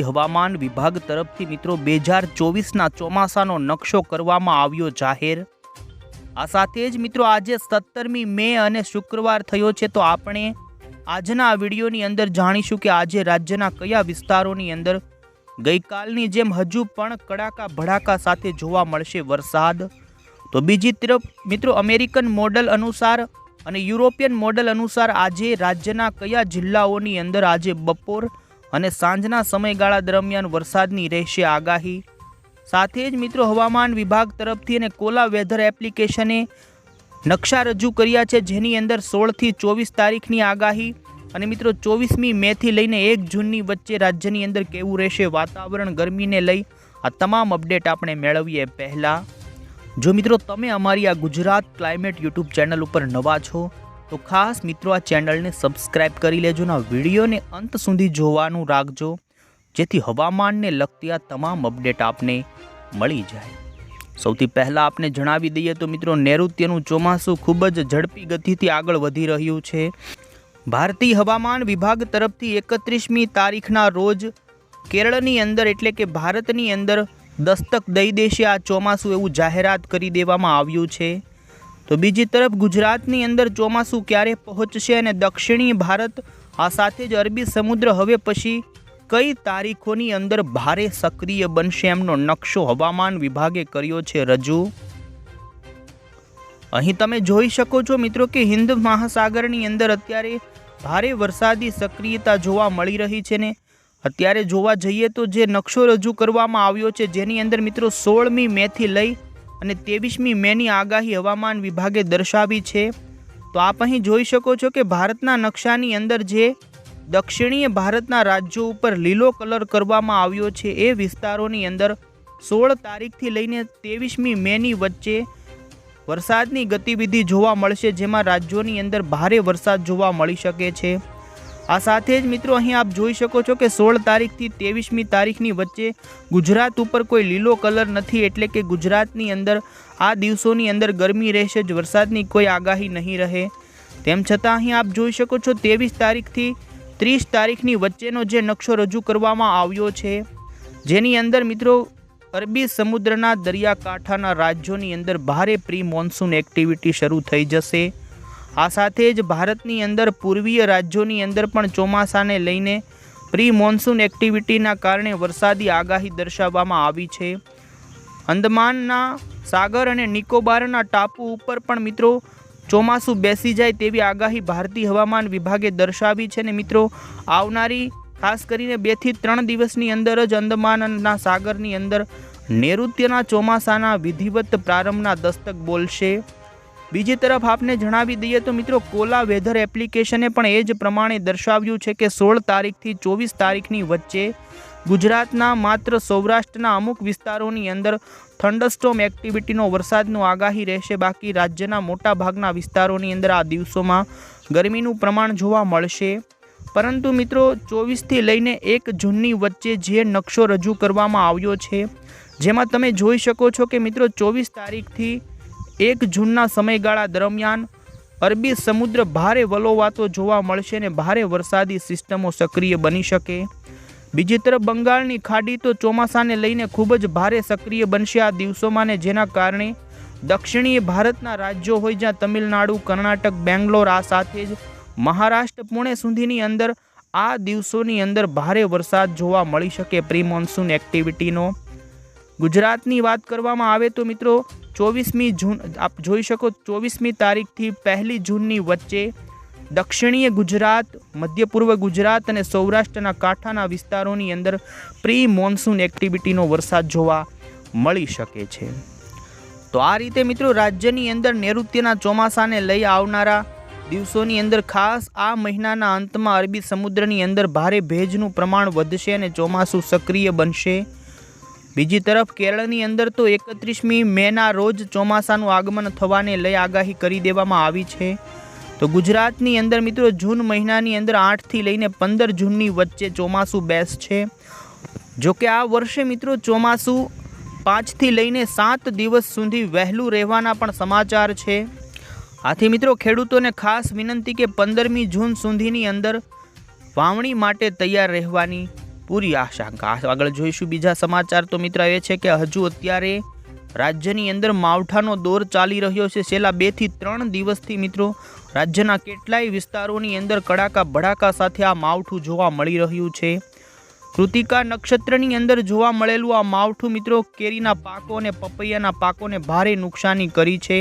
હવામાન વિભાગ તરફથી મિત્રો બે હજાર ચોવીસના ચોમાસાનો નકશો કરવામાં આવ્યો જાહેર. આ સાથે જ મિત્રો આજે સત્તરમી મે અને શુક્રવાર થયો છે તો આપણે આજના આ વિડીયોની અંદર જાણીશું કે આજે રાજ્યના કયા વિસ્તારોની અંદર ગઈકાલની જેમ હજુ પણ કડાકા ભડાકા સાથે જોવા મળશે વરસાદ. તો બીજી તરફ મિત્રો અમેરિકન મોડલ અનુસાર અને યુરોપિયન મોડલ અનુસાર આજે રાજ્યના કયા જિલ્લાઓની અંદર આજે બપોર અને સાંજના સમયગાળા દરમિયાન વરસાદની રહેશે આગાહી. સાથે જ મિત્રો હવામાન વિભાગ તરફથી અને કોલા વેધર એપ્લિકેશને નકશા રજૂ કર્યા છે, જેની અંદર સોળથી ચોવીસ તારીખની આગાહી અને મિત્રો ચોવીસમી મેથી લઈને એક જૂનની વચ્ચે રાજ્યની અંદર કેવું રહેશે વાતાવરણ, ગરમીને લઈ આ તમામ અપડેટ આપણે મેળવીએ પહેલાં. જો મિત્રો તમે અમારી આ ગુજરાત ક્લાઇમેટ યુટ્યુબ ચેનલ ઉપર નવા છો તો ખાસ મિત્રો આ ચેનલને સબસ્ક્રાઈબ કરી લેજો અને વિડીયોને અંત સુધી જોવાનું રાખજો, જેથી હવામાનને લગતી આ તમામ અપડેટ આપને મળી જાય. સૌથી પહેલાં આપને જણાવી દઈએ તો મિત્રો નૈઋત્યનું ચોમાસું ખૂબ જ ઝડપી ગતિથી આગળ વધી રહ્યું છે. ભારતીય હવામાન વિભાગ તરફથી એકત્રીસમી તારીખના રોજ કેરળની અંદર એટલે કે ભારતની અંદર દસ્તક દઈ દેશે આ ચોમાસું એવું જાહેરાત કરી દેવામાં આવ્યું છે. તો બીજી તરફ ગુજરાતની અંદર ચોમાસું ક્યારે પહોંચશે અને દક્ષિણી ભારત આ સાથે જ અરબી સમુદ્ર હવે પછી કઈ તારીખોની અંદર ભારે સક્રિય બનશે એમનો નકશો હવામાન વિભાગે કર્યો છે રજૂ. અહીં તમે જોઈ શકો છો મિત્રો કે હિન્દ મહાસાગરની અંદર અત્યારે ભારે વરસાદી સક્રિયતા જોવા મળી રહી છે ને અત્યારે જોવા જઈએ તો જે નકશો રજૂ કરવામાં આવ્યો છે જેની અંદર મિત્રો સોળમી મેથી લઈ અને ત્રેવીસમી મેની આગાહી હવામાન વિભાગે દર્શાવી છે. તો આપ અહીં જોઈ શકો છો કે ભારતના નકશાની અંદર જે દક્ષિણીય ભારતના રાજ્યો ઉપર લીલો કલર કરવામાં આવ્યો છે, એ વિસ્તારોની અંદર સોળ તારીખથી લઈને ત્રેવીસમી મેની વચ્ચે વરસાદની ગતિવિધિ જોવા મળશે, જેમાં રાજ્યોની અંદર ભારે વરસાદ જોવા મળી શકે છે. આ સાથે જ મિત્રો અહીં આપ જોઈ શકો છો કે સોળ તારીખથી ત્રેવીસમી તારીખની વચ્ચે ગુજરાત ઉપર કોઈ લીલો કલર નથી, એટલે કે ગુજરાતની અંદર આ દિવસોની અંદર ગરમી રહેશે જ, વરસાદની કોઈ આગાહી નહીં રહે. તેમ છતાં અહીં આપ જોઈ શકો છો ત્રેવીસ તારીખથી ત્રીસ તારીખની વચ્ચેનો જે નકશો રજૂ કરવામાં આવ્યો છે, જેની અંદર મિત્રો અરબી સમુદ્રના દરિયાકાંઠાના રાજ્યોની અંદર ભારે પ્રી મોન્સૂન એક્ટિવિટી શરૂ થઈ જશે. આ સાથે જ ભારતની અંદર પૂર્વીય રાજ્યોની અંદર પણ ચોમાસાને લઈને પ્રી મોન્સૂન એક્ટિવિટીના કારણે વરસાદી આગાહી દર્શાવવામાં આવી છે. અંદમાનના સાગર અને નિકોબારના ટાપુ ઉપર પણ મિત્રો ચોમાસું બેસી જાય તેવી આગાહી ભારતીય હવામાન વિભાગે દર્શાવી છે ને મિત્રો, આવનારી ખાસ કરીને બેથી ત્રણ દિવસની અંદર જ અંદમાનના સાગરની અંદર નૈઋત્યના ચોમાસાના વિધિવત પ્રારંભના દસ્તક બોલશે. બીજી તરફ આપને જણાવી દઈએ તો મિત્રો, કોલા વેધર એપ્લિકેશને પણ એ જ પ્રમાણે દર્શાવ્યું છે કે સોળ તારીખથી ચોવીસ તારીખની વચ્ચે ગુજરાતના માત્ર સૌરાષ્ટ્રના અમુક વિસ્તારોની અંદર થંડરસ્ટોમ એક્ટિવિટીનો વરસાદનો આગાહી રહેશે. બાકી રાજ્યના મોટાભાગના વિસ્તારોની અંદર આ દિવસોમાં ગરમીનું પ્રમાણ જોવા મળશે. પરંતુ મિત્રો, ચોવીસથી લઈને એક જૂનની વચ્ચે જે નકશો રજૂ કરવામાં આવ્યો છે, જેમાં તમે જોઈ શકો છો કે મિત્રો, ચોવીસ તારીખથી એક જૂનના સમયગાળા દરમિયાન અરબી સમુદ્ર ભારે વલોવાતો જોવા મળશે અને ભારે વરસાદી સિસ્ટમો સક્રિય બની શકે. બીજી તરફ બંગાળની ખાડી તો ચોમાસાને લઈને ખૂબ જ ભારે સક્રિય બનશે આ દિવસોમાં ને જેના કારણે દક્ષિણીય ભારતના રાજ્યો હોય જ્યાં તમિલનાડુ, કર્ણાટક, બેંગ્લોર આ સાથે જ મહારાષ્ટ્ર, પુણે સુધીની અંદર આ દિવસોની અંદર ભારે વરસાદ જોવા મળી શકે પ્રી મોન્સૂન એક્ટિવિટીનો ગુજરાતની વાત કરવામાં આવે તો મિત્રો ચોવીસમી જૂન, આપ જોઈ શકો ચોવીસમી તારીખથી પહેલી જૂનની વચ્ચે દક્ષિણીય ગુજરાત મધ્ય પૂર્વ ગુજરાત અને સૌરાષ્ટ્રના કાંઠાના વિસ્તારોની અંદર પ્રી મોન્સૂન એક્ટિવિટીનો વરસાદ જોવા મળી શકે છે. તો આ રીતે મિત્રો રાજ્યની અંદર નૈઋત્યના ચોમાસાને લઈ આવનારા દિવસોની અંદર ખાસ આ મહિનાના અંતમાં અરબી સમુદ્રની અંદર ભારે ભેજનું પ્રમાણ વધશે અને ચોમાસું સક્રિય બનશે. બીજી તરફ કેરળની અંદર તો એકત્રીસમી મેના રોજ ચોમાસાનું આગમન થવાને લઈ આગાહી કરી દેવામાં આવી છે. તો ગુજરાતની અંદર મિત્રો જૂન મહિનાની અંદર આઠથી લઈને પંદર જૂનની વચ્ચે ચોમાસું બેસશે જો કે આ વર્ષે મિત્રો ચોમાસું પાંચથી લઈને સાત દિવસ સુધી વહેલું રહેવાના પણ સમાચાર છે. આથી મિત્રો ખેડૂતોને ખાસ વિનંતી કે પંદરમી જૂન સુધીની અંદર વાવણી માટે તૈયાર રહેવાની પૂરી આશંકા. આગળ જોઈશું બીજા સમાચાર. તો મિત્ર એ છે કે હજુ અત્યારે રાજ્યની અંદર માવઠાનો દોર ચાલી રહ્યો છે. છેલ્લા બેથી ત્રણ દિવસથી મિત્રો રાજ્યના કેટલાય વિસ્તારોની અંદર કડાકા ભડાકા સાથે આ માવઠું જોવા મળી રહ્યું છે. કૃતિકા નક્ષત્રની અંદર જોવા મળેલું આ માવઠું મિત્રો કેરીના પાકો અને પપૈયાના પાકોને ભારે નુકસાની કરી છે.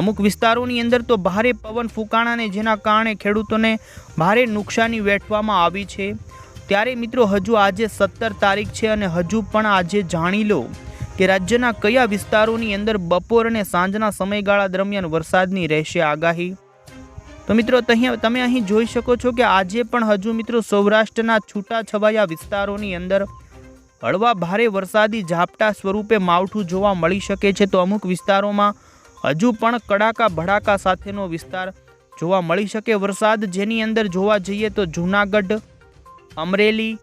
અમુક વિસ્તારોની અંદર તો ભારે પવન ફૂંકાણાને જેના કારણે ખેડૂતોને ભારે નુકસાની વેઠવામાં આવી છે. ત્યારે મિત્રો હજુ આજે સત્તર તારીખ છે અને હજુ પણ આજે જાણી લો કે રાજ્યના કયા વિસ્તારોની અંદર બપોર અને સાંજના સમયગાળા દરમિયાન વરસાદની રહેશે આગાહી. તો મિત્રો તમે અહીં જોઈ શકો છો કે આજે પણ હજુ મિત્રો સૌરાષ્ટ્રના છૂટાછવાયા વિસ્તારોની અંદર હળવા ભારે વરસાદી ઝાપટા સ્વરૂપે માવઠું જોવા મળી શકે છે. તો અમુક વિસ્તારોમાં હજુ પણ કડાકા ભડાકા સાથેનો વિસ્તાર જોવા મળી શકે. વરસાદ જેની અંદર જોવા જઈએ તો જૂનાગઢ અમરેલી,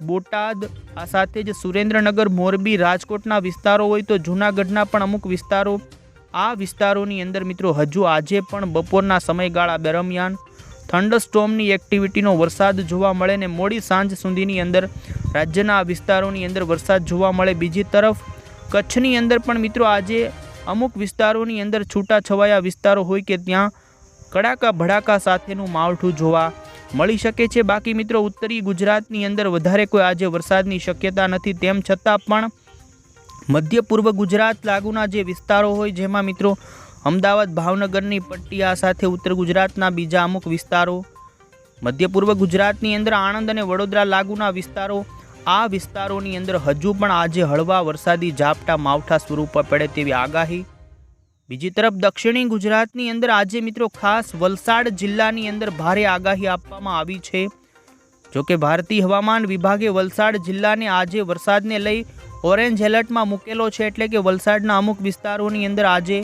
બોટાદ, આ સાથે જ સુરેન્દ્રનગર, મોરબી, રાજકોટના વિસ્તારો હોય તો જૂનાગઢના પણ અમુક વિસ્તારો. આ વિસ્તારોની અંદર મિત્રો હજુ આજે પણ બપોરના સમયગાળા દરમિયાન થંડરસ્ટોમની એક્ટિવિટીનો વરસાદ જોવા મળે ને મોડી સાંજ સુધીની અંદર રાજ્યના આ વિસ્તારોની અંદર વરસાદ જોવા મળે. બીજી તરફ કચ્છની અંદર પણ મિત્રો આજે અમુક વિસ્તારોની અંદર છૂટાછવાયા વિસ્તારો હોય કે ત્યાં કડાકા ભડાકા સાથેનું માવઠું જોવા મળી શકે છે. બાકી મિત્રો, ઉત્તરી ગુજરાતની અંદર વધારે કોઈ આજે વરસાદની શક્યતા નથી. તેમ છતાં પણ મધ્ય પૂર્વ ગુજરાત લાગુના જે વિસ્તારો હોય, જેમાં મિત્રો અમદાવાદ, ભાવનગરની પટ્ટી, આ સાથે ઉત્તર ગુજરાતના બીજા અમુક વિસ્તારો, મધ્ય પૂર્વ ગુજરાતની અંદર આણંદ અને વડોદરા લાગુના વિસ્તારો, આ વિસ્તારોની અંદર હજુ પણ આજે હળવા વરસાદી ઝાપટા માવઠા સ્વરૂપે પડે તેવી આગાહી બીજી તરફ દક્ષિણી ગુજરાતની અંદર આજે મિત્રો ખાસ વલસાડ જિલ્લાની અંદર ભારે આગાહી આપવામાં આવી છે. જોકે ભારતીય હવામાન વિભાગે વલસાડ જિલ્લાને આજે વરસાદને લઈ ઓરેન્જ એલર્ટમાં મૂકેલો છે એટલે કે વલસાડના અમુક વિસ્તારોની અંદર આજે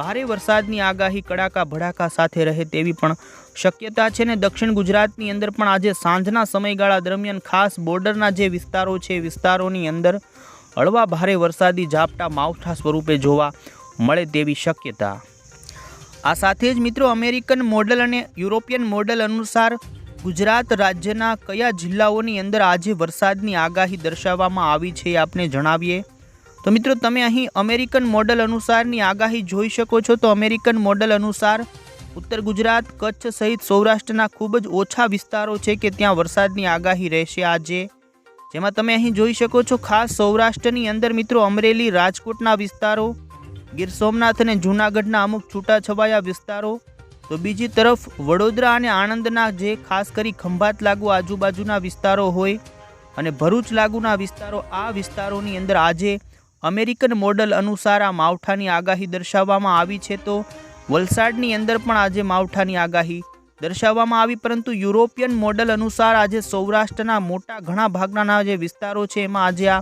ભારે વરસાદની આગાહી કડાકા ભડાકા સાથે રહે તેવી પણ શક્યતા છે ને દક્ષિણ ગુજરાતની અંદર પણ આજે સાંજના સમયગાળા દરમિયાન ખાસ બોર્ડરના જે વિસ્તારો છે વિસ્તારોની અંદર હળવા ભારે વરસાદી ઝાપટા માવઠા સ્વરૂપે જોવા મળે તેવી શક્યતા. આ સાથે જ મિત્રો અમેરિકન મોડલ અને યુરોપિયન મોડલ અનુસાર ગુજરાત રાજ્યના કયા જિલ્લાઓની અંદર આજે વરસાદની આગાહી દર્શાવવામાં આવી છે આપને જણાવીએ. તો મિત્રો તમે અહીં અમેરિકન મોડલ અનુસારની આગાહી જોઈ શકો છો. તો અમેરિકન મોડલ અનુસાર ઉત્તર ગુજરાત, કચ્છ સહિત સૌરાષ્ટ્રના ખૂબ જ ઓછા વિસ્તારો છે કે ત્યાં વરસાદની આગાહી રહેશે આજે. જેમાં તમે અહીં જોઈ શકો છો, ખાસ સૌરાષ્ટ્રની અંદર મિત્રો અમરેલી, રાજકોટના વિસ્તારો ગીર સોમનાથ અને જૂનાગઢના અમુક છૂટાછવાયા વિસ્તારો, તો બીજી તરફ વડોદરા અને આણંદના જે ખાસ કરી ખંભાત લાગુ આજુબાજુના વિસ્તારો હોય અને ભરૂચ લાગુના વિસ્તારો, આ વિસ્તારોની અંદર આજે અમેરિકન મોડલ અનુસાર આ માવઠાની આગાહી દર્શાવવામાં આવી છે. તો વલસાડની અંદર પણ આજે માવઠાની આગાહી દર્શાવવામાં આવી, પરંતુ યુરોપિયન મોડલ અનુસાર આજે સૌરાષ્ટ્રના મોટા ઘણા ભાગના જે વિસ્તારો છે, એમાં આજે આ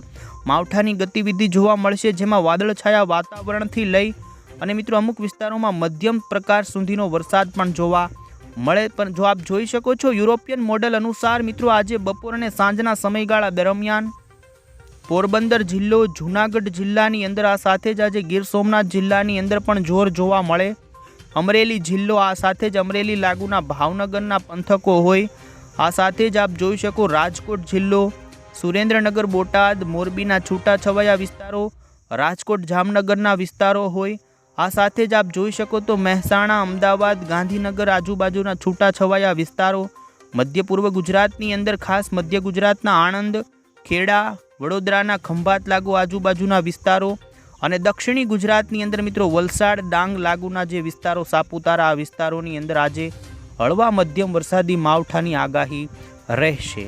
માવઠાની ગતિવિધિ જોવા મળશે, જેમાં વાદળછાયા વાતાવરણથી લઈ અને મિત્રો અમુક વિસ્તારોમાં મધ્યમ પ્રકાર સુધીનો વરસાદ પણ જોવા મળે. પણ જો આપ જોઈ શકો છો, યુરોપિયન મોડલ અનુસાર મિત્રો આજે બપોર અને સાંજના સમયગાળા દરમિયાન પોરબંદર જિલ્લો, જૂનાગઢ જિલ્લાની અંદર, આ સાથે જ આજે ગીર સોમનાથ જિલ્લાની અંદર પણ જોર જોવા મળે. અમરેલી જિલ્લો આ સાથે જ અમરેલી લાગુના ભાવનગરના પંથકો હોય. આ સાથે જ આપ જોઈ શકો રાજકોટ જિલ્લો, સુરેન્દ્રનગર, બોટાદ, મોરબીના છૂટાછવાયા વિસ્તારો, રાજકોટ જામનગરના વિસ્તારો હોય. આ સાથે જ આપ જોઈ શકો તો મહેસાણા, અમદાવાદ, ગાંધીનગર આજુબાજુના છૂટાછવાયા વિસ્તારો, મધ્ય પૂર્વ ગુજરાતની અંદર ખાસ મધ્ય ગુજરાતના આણંદ, ખેડા, વડોદરાના ખંભાત લાગુ આજુબાજુના વિસ્તારો અને દક્ષિણી ગુજરાતની અંદર મિત્રો વલસાડ, ડાંગ, લાગુના જે વિસ્તારો, સાપુતારા, આ વિસ્તારોની અંદર આજે હળવા મધ્યમ વરસાદી માવઠાની આગાહી રહેશે.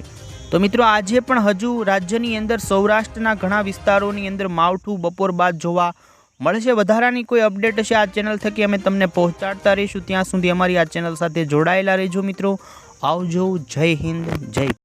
તો મિત્રો આજે પણ હજુ રાજ્યની અંદર સૌરાષ્ટ્રના ઘણા વિસ્તારોની અંદર માવઠું બપોર બાદ જોવા મળશે. વધારાની કોઈ અપડેટ હશે આ ચેનલ થકી અમે તમને પહોંચાડતા રહીશું. ત્યાં સુધી અમારી આ ચેનલ સાથે જોડાયેલા રહેજો મિત્રો. આવજો જય હિન્દ, જય